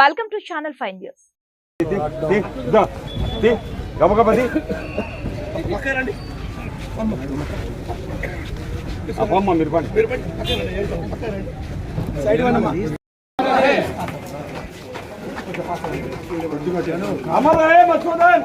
Welcome to channel five news తీ, దా, తీ, మసూదన్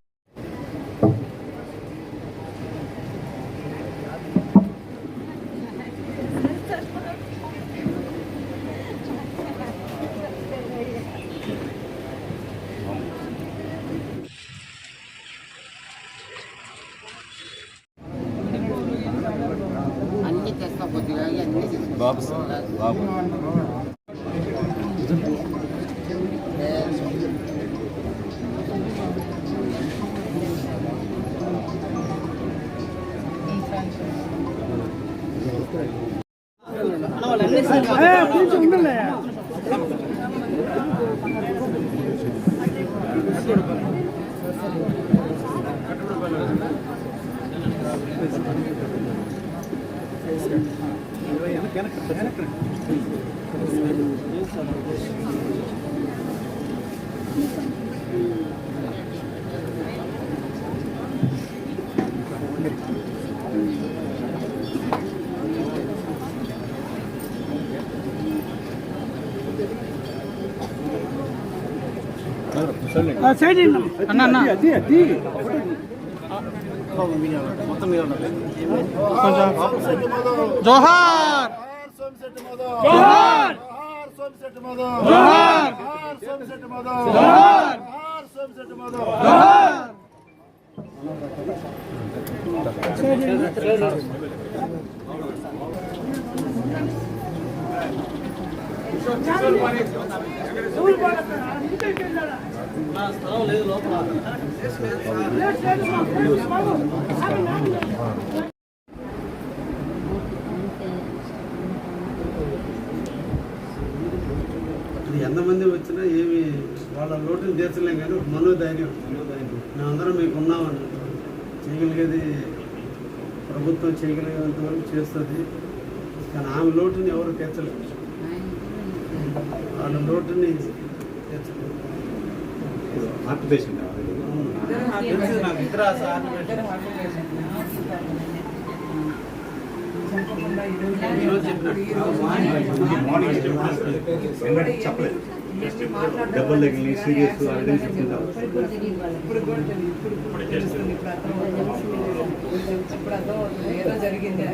అన్ని బాబు. బాబు జోహార్ జోహార్ జోహార్ అది ఎంతమంది వచ్చినా ఏమి వాళ్ళ లోటుని తీర్చలేం కానీ మనోధైర్యం మేమందరం మీకు ఉన్నామని. చేయగలిగేది ప్రభుత్వం చేయగలిగేంత వరకు చేస్తుంది. కానీ ఆమె లోటుని ఎవరు తీర్చలేరు వాళ్ళ లోటుని తీర్చలేరు హార్ట్ పేషెంట్ తెలుసు నాకు మార్నింగ్ చెప్పలేదు దెబ్బలు తగిలి సీరియస్ అదే చెప్తుంటారు ఏదో జరిగింది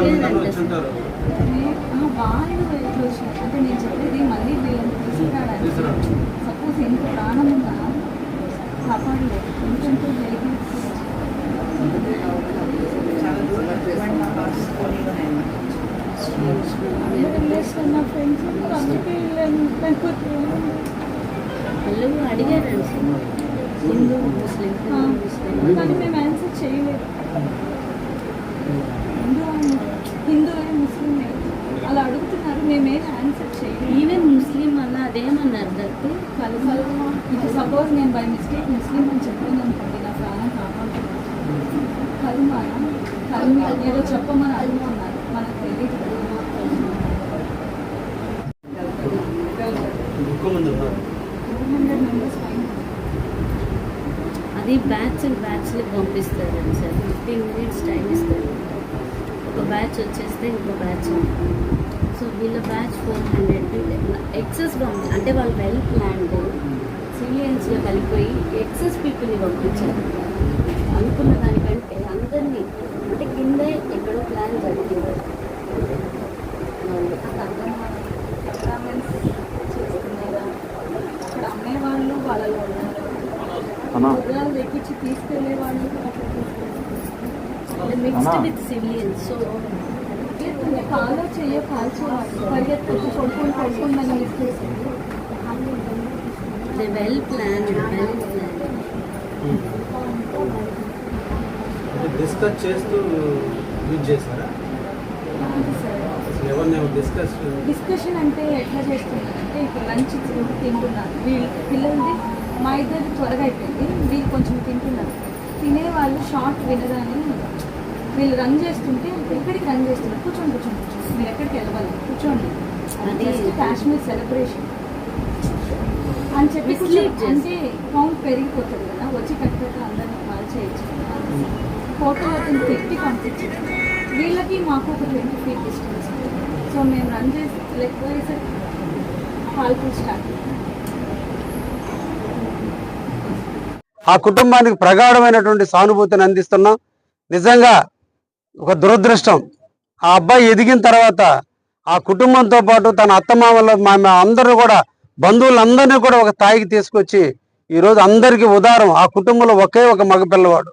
వాళ్ళు ఎట్లా వచ్చినారు అంటే నేను చెప్పేది మళ్ళీ వీళ్ళని తీసుకురావడానికి సపోజ్ ఇంత ప్రాణం ఉన్నా కాపాడలేదు ఎందుకంటే నా ఫ్రెండ్స్ అందుకే వాళ్ళు అడిగారు. హిందూ ముస్లిం హిందూ ముస్లిం. కానీ మేము ఆన్సర్ చేయలేదు హిందూ అని హిందూ అని ముస్లిం అని అలా అడుగుతున్నారు మేమేం ఆన్సర్ చేయలేదు ఈవెన్ ముస్లిం అన్న అదేమన్నారు దత్తు కలు ఇప్పుడు సపోజ్ నేను బై మిస్టేక్ ముస్లిం అని చెప్పాను అనుకోండి నా ప్రాణం కాపాడుతున్నాను కలుమా కలుమా ఏదో చెప్పమని అడుగుతున్నారు మనకు తెలియదు హండ్రెడ్ మెంబర్స్ అది బ్యాచ్ బ్యాచ్లు పంపిస్తారండి సార్. ఫిఫ్టీన్ మినిట్స్ టైం ఇస్తారు. ఒక బ్యాచ్ వచ్చేస్తే ఇంకో బ్యాచ్ సో వీళ్ళ బ్యాచ్ ఫోర్ హండ్రెడ్. ఎక్సెస్ పంపి అంటే వాళ్ళు వెల్ ప్లాన్డ్ సివిలియన్స్లో కలిపోయి ఎక్సెస్ పీపుల్ని పంపించారు. అనుకున్న దానికంటే అందరినీ అంటే కింద ఎక్కడో ప్లాన్ జరిగింది. వాళ్ళు వాళ్ళలో ఉన్నారు గుర్రాలు ఎక్కించి తీసుకెళ్ళే వాళ్ళు మిక్స్డ్ విత్ సివిలియన్స్ సో కాలో చెయ్య కాల్చి కొడుకుందని mistake they well plan well plan discuss చేస్తూ యూజ్ చేశారా డిస్కస్ డిస్కషన్ అంటే ఎట్లా చేస్తున్నారంటే ఇప్పుడు లంచ్ తింటున్నారు. వీళ్ళు పిల్లలది మా ఇద్దరిది త్వరగా అయిపోయింది. వీళ్ళు కొంచెం తింటున్నారు. తినే వాళ్ళు షార్ట్ వినగానే వీళ్ళు రన్ చేస్తుంటే ఎక్కడికి రన్ చేస్తున్నారు? కూర్చోండి కూర్చోండి కూర్చోండి. మీరు ఎక్కడికి వెళ్ళవాలి? కూర్చోండి. అది- జస్ట్ కాశ్మీర్ సెలబ్రేషన్ అని చెప్పి అంటే కౌంట్ పెరిగిపోతుంది కదా వచ్చి కట్టుకుంటే అందరినీ కాల్ చేయొచ్చు ఫోటో అతను పెట్టి పంపించింది వీళ్ళకి మాకు ఒక ట్వంటీ ఫీట్ డిస్టెన్స్ సో మేము రన్ చేసి లేకపోతే కాల్పులు స్టార్ట్ ఆ కుటుంబానికి ప్రగాఢమైనటువంటి సానుభూతిని అందిస్తున్నాం. నిజంగా ఒక దురదృష్టం. ఆ అబ్బాయి ఎదిగిన తర్వాత ఆ కుటుంబంతో పాటు తన అత్తమామల మా అందరూ కూడా బంధువులందరినీ కూడా ఒక తాయికి తీసుకొచ్చి ఈరోజు అందరికీ ఉదారం. ఆ కుటుంబంలో ఒకే ఒక మగపిల్లవాడు.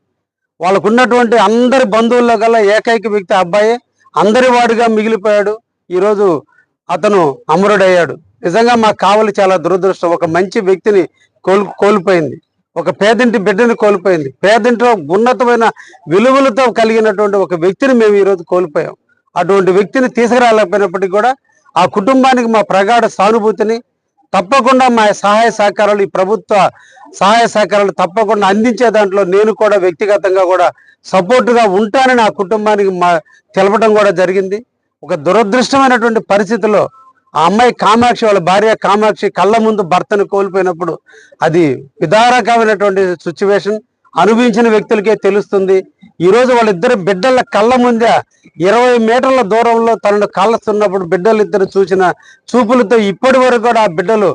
వాళ్ళకు ఉన్నటువంటి అందరి బంధువుల్లో కల్లా ఏకైక వ్యక్తి ఆ అబ్బాయే. అందరి వాడిగా మిగిలిపోయాడు. ఈరోజు అతను అమరుడయ్యాడు. నిజంగా మాకు కావాలి చాలా దురదృష్టం. ఒక మంచి వ్యక్తిని కోల్ కోల్పోయింది. ఒక పేదింటి బిడ్డని కోల్పోయింది. పేదింట్లో ఉన్నతమైన విలువలతో కలిగినటువంటి ఒక వ్యక్తిని మేము ఈరోజు కోల్పోయాం. అటువంటి వ్యక్తిని తీసుకురాలేకపోయినప్పటికీ కూడా ఆ కుటుంబానికి మా ప్రగాఢ సానుభూతిని తప్పకుండా మా సహాయ సహకారాలు ఈ ప్రభుత్వ సహాయ సహకారాలు తప్పకుండా అందించే దాంట్లో నేను కూడా వ్యక్తిగతంగా కూడా సపోర్టుగా ఉంటానని ఆ కుటుంబానికి మా తెలపడం కూడా జరిగింది. ఒక దురదృష్టమైనటువంటి పరిస్థితిలో ఆ అమ్మాయి కామాక్షి వాళ్ళ భార్య కామాక్షి కళ్ళ ముందు భర్తను కోల్పోయినప్పుడు అది విదారకమైనటువంటి సిచ్యువేషన్ అనుభవించిన వ్యక్తులకే తెలుస్తుంది. ఈరోజు వాళ్ళిద్దరు బిడ్డల కళ్ళ ముందే ఇరవై మీటర్ల దూరంలో తనను కాలుస్తున్నప్పుడు బిడ్డలు ఇద్దరు చూసిన చూపులతో ఇప్పటి వరకు కూడా ఆ బిడ్డలు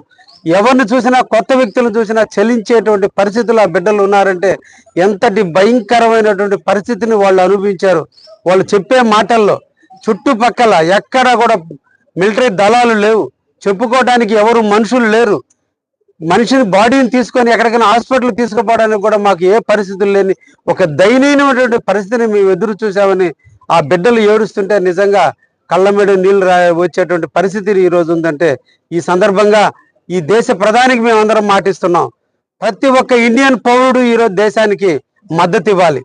ఎవరిని చూసినా కొత్త వ్యక్తులను చూసినా చలించేటువంటి పరిస్థితులు ఆ బిడ్డలు ఉన్నారంటే ఎంతటి భయంకరమైనటువంటి పరిస్థితిని వాళ్ళు అనుభవించారు. వాళ్ళు చెప్పే మాటల్లో చుట్టుపక్కల ఎక్కడ కూడా మిలిటరీ దళాలు లేవు. చెప్పుకోవడానికి ఎవరు మనుషులు లేరు. మనిషిని బాడీని తీసుకొని ఎక్కడికైనా హాస్పిటల్ తీసుకుపోవడానికి కూడా మాకు ఏ పరిస్థితులు లేని ఒక దయనీయమైనటువంటి పరిస్థితిని మేము ఎదురు చూసామని ఆ బిడ్డలు ఏడుస్తుంటే నిజంగా కళ్ళ మీద నీళ్ళు రా వచ్చేటువంటి పరిస్థితి ఈ రోజు ఉందంటే ఈ సందర్భంగా ఈ దేశ ప్రధానికి మేమందరం మాటిస్తున్నాం. ప్రతి ఒక్క ఇండియన్ పౌరుడు ఈరోజు దేశానికి మద్దతు ఇవ్వాలి.